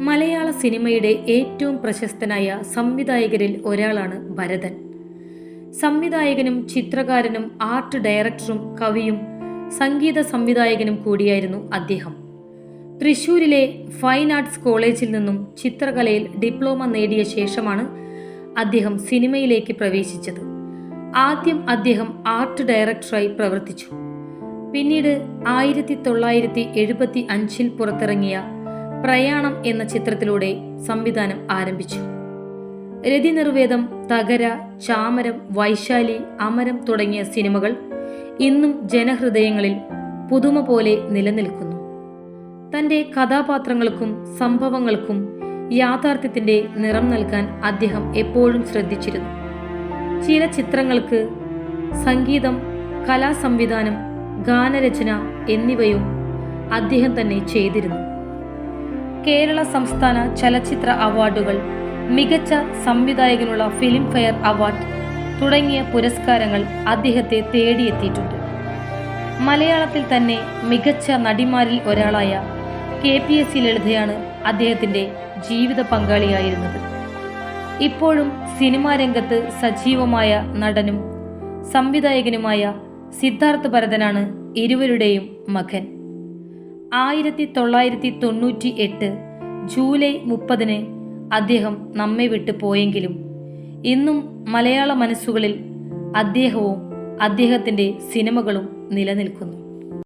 മലയാള സിനിമയുടെ ഏറ്റവും പ്രശസ്തനായ സംവിധായകരിൽ ഒരാളാണ് ഭരതൻ. സംവിധായകനും ചിത്രകാരനും ആർട്ട് ഡയറക്ടറും കവിയും സംഗീത സംവിധായകനും കൂടിയായിരുന്നു അദ്ദേഹം. തൃശൂരിലെ ഫൈൻ ആർട്സ് കോളേജിൽ നിന്നും ചിത്രകലയിൽ ഡിപ്ലോമ നേടിയ ശേഷമാണ് അദ്ദേഹം സിനിമയിലേക്ക് പ്രവേശിച്ചത്. ആദ്യം അദ്ദേഹം ആർട്ട് ഡയറക്ടറായി പ്രവർത്തിച്ചു. പിന്നീട് ആയിരത്തി തൊള്ളായിരത്തി എഴുപത്തി അഞ്ചിൽ പുറത്തിറങ്ങിയ പ്രയാണം എന്ന ചിത്രത്തിലൂടെ സംവിധാനം ആരംഭിച്ചു. രതി നിർവേദം തകര ചാമരം വൈശാലി അമരം തുടങ്ങിയ സിനിമകൾ ഇന്നും ജനഹൃദയങ്ങളിൽ പുതുമ പോലെ നിലനിൽക്കുന്നു. തന്റെ കഥാപാത്രങ്ങൾക്കും സംഭവങ്ങൾക്കും യാഥാർത്ഥ്യത്തിന്റെ നിറം നൽകാൻ അദ്ദേഹം എപ്പോഴും ശ്രദ്ധിച്ചിരുന്നു. ചില ചിത്രങ്ങൾക്ക് സംഗീതം കലാസംവിധാനം ഗാനരചന എന്നിവയും അദ്ദേഹം തന്നെ ചെയ്തിരുന്നു. കേരള സംസ്ഥാന ചലച്ചിത്ര അവാർഡുകൾ മികച്ച സംവിധായകനുള്ള ഫിലിം ഫെയർ അവാർഡ് തുടങ്ങിയ പുരസ്കാരങ്ങൾ അദ്ദേഹത്തെ തേടിയെത്തിയിട്ടുണ്ട്. മലയാളത്തിൽ തന്നെ മികച്ച നടിമാരിൽ ഒരാളായ കെ പി എസ് സി ലളിതയാണ് അദ്ദേഹത്തിന്റെ ജീവിത പങ്കാളിയായിരുന്നത്. ഇപ്പോഴും സിനിമാ രംഗത്ത് സജീവമായ നടനും സംവിധായകനുമായ സിദ്ധാർത്ഥ ഭരതനാണ് ഇരുവരുടെയും മകൻ. ആയിരത്തി തൊള്ളായിരത്തി തൊണ്ണൂറ്റി എട്ട് ജൂലൈ മുപ്പതിന് അദ്ദേഹം നമ്മെ വിട്ടു പോയെങ്കിലും ഇന്നും മലയാള മനസ്സുകളിൽ അദ്ദേഹവും അദ്ദേഹത്തിന്റെ സിനിമകളും നിലനിൽക്കുന്നു.